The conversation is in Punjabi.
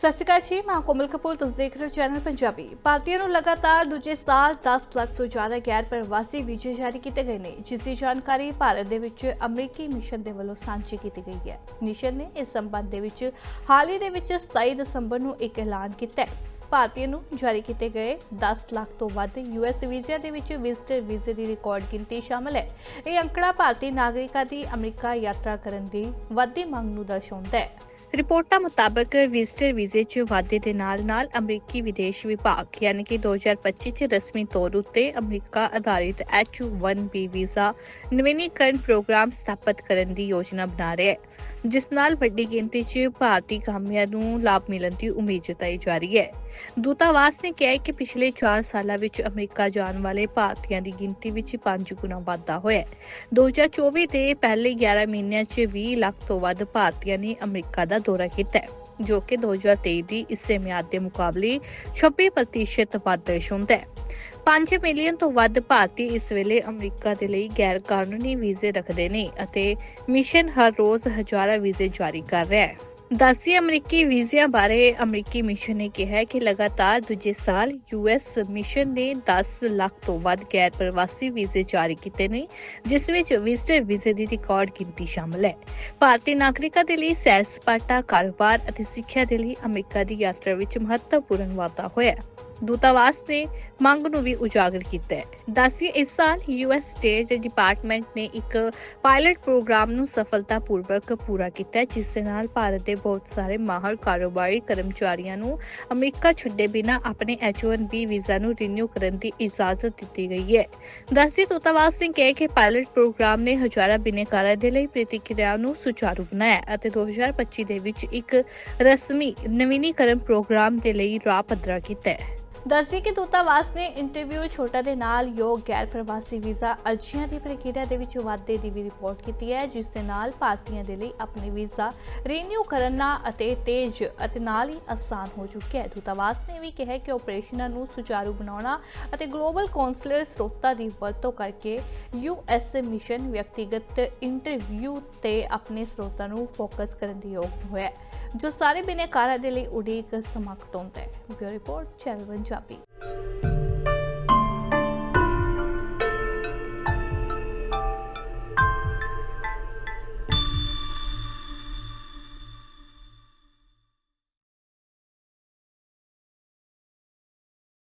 ਸਤਿ ਸ਼੍ਰੀ ਅਕਾਲ ਜੀ, ਮੈਂ ਕੋਮਲ ਕਪੂਰ, ਤੁਸੀਂ ਦੇਖ ਰਹੇ ਹੋ ਚੈਨਲ ਪੰਜਾਬੀ। ਭਾਰਤੀਆਂ ਨੂੰ ਲਗਾਤਾਰ ਦੂਜੇ ਸਾਲ 10 ਲੱਖ ਤੋਂ ਜ਼ਿਆਦਾ ਗੈਰ ਪ੍ਰਵਾਸੀ ਵੀਜ਼ੇ ਜਾਰੀ ਕੀਤੇ ਗਏ ਨੇ, ਜਿਸ ਦੀ ਜਾਣਕਾਰੀ ਭਾਰਤ ਦੇ ਵਿੱਚ ਅਮਰੀਕੀ ਮਿਸ਼ਨ ਦੇ ਵੱਲੋਂ ਸਾਂਝੀ ਕੀਤੀ ਗਈ ਹੈ। ਮਿਸ਼ਨ ਨੇ ਇਸ ਸੰਬੰਧ ਦੇ ਵਿੱਚ ਹਾਲ ਹੀ ਦੇ ਵਿੱਚ 27 ਦਸੰਬਰ ਨੂੰ ਇੱਕ ਐਲਾਨ ਕੀਤਾ ਹੈ। ਭਾਰਤੀਆਂ ਨੂੰ ਜਾਰੀ ਕੀਤੇ ਗਏ 10 ਲੱਖ ਤੋਂ ਵੱਧ ਯੂਐਸ ਵੀਜ਼ਿਆਂ ਦੇ ਵਿੱਚ ਵਿਜ਼ਟਰ ਵੀਜ਼ੇ ਦੀ ਰਿਕਾਰਡ ਗਿਣਤੀ ਸ਼ਾਮਲ ਹੈ। ਇਹ ਅੰਕੜਾ ਭਾਰਤੀ ਨਾਗਰਿਕਾਂ ਦੀ ਅਮਰੀਕਾ ਯਾਤਰਾ ਕਰਨ ਦੀ ਵੱਧਦੀ ਮੰਗ ਨੂੰ ਦਰਸਾਉਂਦਾ ਹੈ। ਰਿਪੋਰਟਾਂ ਮੁਤਾਬਕ ਵਿਜ਼ਟਰ ਵੀਜ਼ੇ 'ਚ ਵਾਧੇ ਦੇ ਨਾਲ-ਨਾਲ ਅਮਰੀਕੀ ਵਿਦੇਸ਼ ਵਿਭਾਗ, ਯਾਨੀ ਕਿ 2025 'ਚ ਰਸਮੀ ਤੌਰ ਉੱਤੇ ਅਮਰੀਕਾ ਆਧਾਰਿਤ H1B ਵੀਜ਼ਾ ਨਵੀਨੀਕਰਨ ਪ੍ਰੋਗਰਾਮ ਸਥਾਪਿਤ ਕਰਨ ਦੀ ਯੋਜਨਾ ਬਣਾ ਰਿਹਾ ਹੈ, ਜਿਸ ਨਾਲ ਵੱਡੀ ਗਿਣਤੀ 'ਚ ਭਾਰਤੀ ਕਾਮਿਆਂ ਨੂੰ ਲਾਭ ਮਿਲਣ ਦੀ ਉਮੀਦ ਜਤਾਈ ਜਾ ਰਹੀ ਹੈ। ਦੂਤਾਵਾਸ ਨੇ ਕਿਹਾ ਹੈ ਕਿ ਪਿਛਲੇ 4 ਸਾਲਾਂ ਵਿੱਚ ਅਮਰੀਕਾ ਜਾਣ ਵਾਲੇ ਭਾਰਤੀਆਂ ਦੀ ਗਿਣਤੀ ਵਿੱਚ 5 ਗੁਣਾ ਵਾਧਾ ਹੋਇਆ ਹੈ। 2024 ਦੇ ਪਹਿਲੇ 11 ਮਹੀਨਿਆਂ 'ਚ 20 ਲੱਖ ਤੋਂ ਵੱਧ ਭਾਰਤੀਆਂ ਨੇ ਅਮਰੀਕਾ ਦਾ ਦੌਰਾ ਕੀਤਾ ਹੈ, ਜੋ ਕਿ 2023 ਦੀ ਇਸੇ ਮਿਆਦ ਦੇ ਮੁਕਾਬਲੇ 26% ਵੱਧ ਦਰਸਾਉਂਦਾ ਹੈ। 5 ਮਿਲੀਅਨ ਤੋਂ ਵੱਧ ਭਾਰਤੀ ਇਸ ਵੇਲੇ ਅਮਰੀਕਾ ਦੇ ਲਈ ਗੈਰ ਕਾਨੂੰਨੀ ਵੀਜ਼ੇ ਰੱਖਦੇ ਨੇ ਅਤੇ ਮਿਸ਼ਨ ਹਰ ਰੋਜ਼ ਹਜ਼ਾਰਾਂ ਵੀਜ਼ੇ ਜਾਰੀ ਕਰ ਰਿਹਾ ਹੈ। ਦਾਸੀ ਅਮਰੀਕੀ ਵੀਜ਼ਿਆਂ ਬਾਰੇ ਅਮਰੀਕੀ ਮਿਸ਼ਨ ਨੇ ਕਿਹਾ ਕਿ ਲਗਾਤਾਰ ਦੂਜੇ ਸਾਲ ਯੂਐਸ ਮਿਸ਼ਨ ਨੇ 10 ਲੱਖ ਤੋਂ ਵੱਧ ਗੈਰ ਪ੍ਰਵਾਸੀ ਵੀਜ਼ੇ ਜਾਰੀ ਕੀਤੇ ਨੇ, ਜਿਸ ਵਿੱਚ ਵਿਜ਼ਟਰ ਵੀਜ਼ੇ ਦੀ ਰਿਕਾਰਡ ਗਿਣਤੀ ਸ਼ਾਮਲ ਹੈ। ਭਾਰਤੀ ਨਾਗਰਿਕਾਂ ਦੇ ਲਈ ਸੈਰ ਸਪਾਟਾ ਕਾਰੋਬਾਰ ਅਤੇ ਸਿੱਖਿਆ ਦੇ ਲਈ ਅਮਰੀਕਾ ਦੀ ਯਾਤਰਾ ਵਿੱਚ ਮਹੱਤਵਪੂਰਨ ਵਾਧਾ ਹੋਇਆ ਦੂਤਾਵਾਸ ਨੇ ਮੰਗ ਨੂੰ ਵੀ ਉਜਾਗਰ ਕੀਤਾ ਹੈ। ਦੱਸੀਏ ਇਸ ਸਾਲ ਯੂਐਸ ਸਟੇਟ ਡਿਪਾਰਟਮੈਂਟ ਨੇ ਇੱਕ ਪਾਇਲਟ ਪ੍ਰੋਗਰਾਮ ਨੂੰ ਸਫਲਤਾਪੂਰਵਕ ਪੂਰਾ ਕੀਤਾ ਜਿਸ ਦੇ ਨਾਲ ਭਾਰਤ ਦੇ ਬਹੁਤ ਸਾਰੇ ਮਾਹਰ ਕਾਰੋਬਾਰੀ ਕਰਮਚਾਰੀਆਂ ਨੂੰ ਅਮਰੀਕਾ ਛੱਡੇ ਬਿਨਾਂ ਆਪਣੇ H1B ਵੀਜ਼ਾ ਨੂੰ ਰੀਨਿਊ ਕਰਨ ਦੀ ਇਜਾਜ਼ਤ ਦਿੱਤੀ ਗਈ ਹੈ। ਦੱਸੀ ਦੂਤਾਵਾਸ ਨੇ ਕਿਹਾ ਕਿ ਪਾਇਲਟ ਪ੍ਰੋਗਰਾਮ ਨੇ ਹਜ਼ਾਰਾਂ ਬਿਨੇਕਾਰਾਂ ਦੇ ਲਈ ਪ੍ਰਤੀਕਿਰਿਆ ਨੂੰ ਸੁਚਾਰੂ ਬਣਾਇਆ ਅਤੇ 2025 ਦੇ ਵਿੱਚ ਇੱਕ ਰਸਮੀ ਨਵੀਨੀਕਰਨ ਪ੍ਰੋਗਰਾਮ ਦੇ ਲਈ ਰਾਹ ਪੱਧਰਾ ਕੀਤਾ ਹੈ। ਦੱਸਦੀ ਕਿ ਦੂਤਾਵਾਸ ਨੇ ਇੰਟਰਵਿਊ ਛੋਟਾ ਦੇ ਨਾਲ ਯੋਗ ਗੈਰ ਪ੍ਰਵਾਸੀ ਵੀਜ਼ਾ ਅਰਜ਼ੀਆਂ ਦੀ ਪ੍ਰਕਿਰਿਆ ਦੇ ਵਿੱਚ ਵਾਧੇ ਦੀ ਵੀ ਰਿਪੋਰਟ ਕੀਤੀ ਹੈ, ਜਿਸ ਦੇ ਨਾਲ ਭਾਰਤੀਆਂ ਦੇ ਲਈ ਆਪਣੇ ਵੀਜ਼ਾ ਰੀਨਿਊ ਕਰਨਾ ਅਤੇ ਤੇਜ਼ ਅਤੇ ਨਾਲ ਹੀ ਆਸਾਨ ਹੋ ਚੁੱਕਿਆ ਹੈ। ਦੂਤਾਵਾਸ ਨੇ ਵੀ ਕਿਹਾ ਕਿ ਆਪਰੇਸ਼ਨਾਂ ਨੂੰ ਸੁਚਾਰੂ ਬਣਾਉਣਾ ਅਤੇ ਗਲੋਬਲ ਕੌਂਸਲਰ ਸਰੋਤਾਂ ਦੀ ਵਰਤੋਂ ਕਰਕੇ ਯੂਐਸ ਮਿਸ਼ਨ ਵਿਅਕਤੀਗਤ ਇੰਟਰਵਿਊ ਤੇ ਆਪਣੇ ਸਰੋਤਾਂ ਨੂੰ ਫੋਕਸ ਕਰਨ ਦੀ ਯੋਗ ਹੋਇਆ ਜੋ ਸਾਰੇ ਬਿਨੇਕਾਰਾਂ ਦੇ ਲਈ ਉਡੀਕ ਸਮਾਂ ਘਟਾਉਂਦਾ ਹੈ। Bureau report, channel Punjabi.